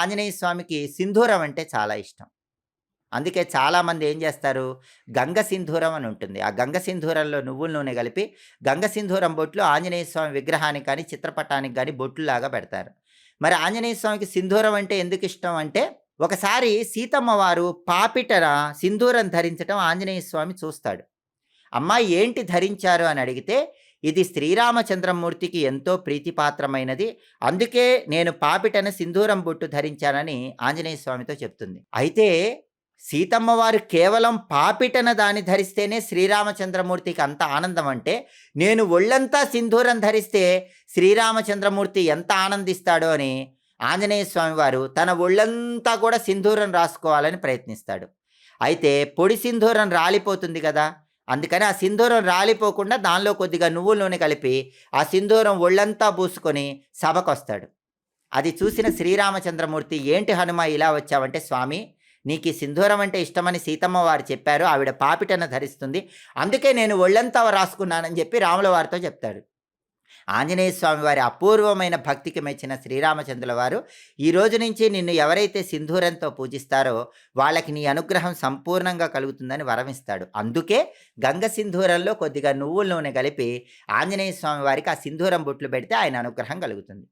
ఆంజనేయ స్వామికి సింధూరం అంటే చాలా ఇష్టం. అందుకే చాలామంది ఏం చేస్తారు, గంగ సింధూరం అని ఉంటుంది. ఆ గంగ సింధూరంలో నువ్వుల నూనె కలిపి, గంగ సింధూరం బొట్లు ఆంజనేయ స్వామి విగ్రహానికి కానీ, చిత్రపటానికి కానీ బొట్లులాగా పెడతారు. మరి ఆంజనేయ స్వామికి సింధూరం అంటే ఎందుకు ఇష్టం అంటే, ఒకసారి సీతమ్మ వారు పాపిటన సింధూరం ధరించటం ఆంజనేయ స్వామి చూస్తాడు. అమ్మాయి ఏంటి ధరించారు అని అడిగితే, ఇది శ్రీరామచంద్రమూర్తికి ఎంతో ప్రీతిపాత్రమైనది. అందుకే నేను పాపిటన సింధూరం బొట్టు ధరించానని ఆంజనేయ స్వామితో చెప్తుంది. అయితే సీతమ్మ వారు కేవలం పాపిటన దాన్ని ధరిస్తేనే శ్రీరామచంద్రమూర్తికి అంత ఆనందం అంటే, నేను ఒళ్ళంతా సింధూరం ధరిస్తే శ్రీరామచంద్రమూర్తి ఎంత ఆనందిస్తాడో అని ఆంజనేయ స్వామి వారు తన ఒళ్ళంతా కూడా సింధూరం రాసుకోవాలని ప్రయత్నిస్తాడు. అయితే పొడి సింధూరం రాలిపోతుంది కదా అందుకని ఆ సింధూరం రాలిపోకుండా దానిలో కొద్దిగా నువ్వుల నూనె కలిపి, ఆ సింధూరం ఒళ్ళంతా పూసుకొని సభకొస్తాడు. అది చూసిన శ్రీరామచంద్రమూర్తి "ఏంటి హనుమ ఇలా వచ్చావంటే" "స్వామి నీకీ సింధూరం అంటే ఇష్టమని సీతమ్మ వారు చెప్పారు. ఆవిడ పాపిటన ధరిస్తుంది. అందుకే నేను ఒళ్ళంతా రాసుకున్నానని" చెప్పి రాముల వారితో చెప్తాడు. ఆంజనేయ స్వామి వారి అపూర్వమైన భక్తికి మెచ్చిన శ్రీరామచంద్రుల వారు, "ఈ రోజు నుంచి నిన్ను ఎవరైతే సింధూరంతో పూజిస్తారో, వాళ్ళకి నీ అనుగ్రహం సంపూర్ణంగా కలుగుతుందని" వరమిస్తాడు. అందుకే గంగ సింధూరంలో కొద్దిగా నువ్వుల నూనె కలిపి ఆంజనేయ స్వామి వారికి ఆ సింధూరం బొట్లు పెడితే ఆయన అనుగ్రహం కలుగుతుంది.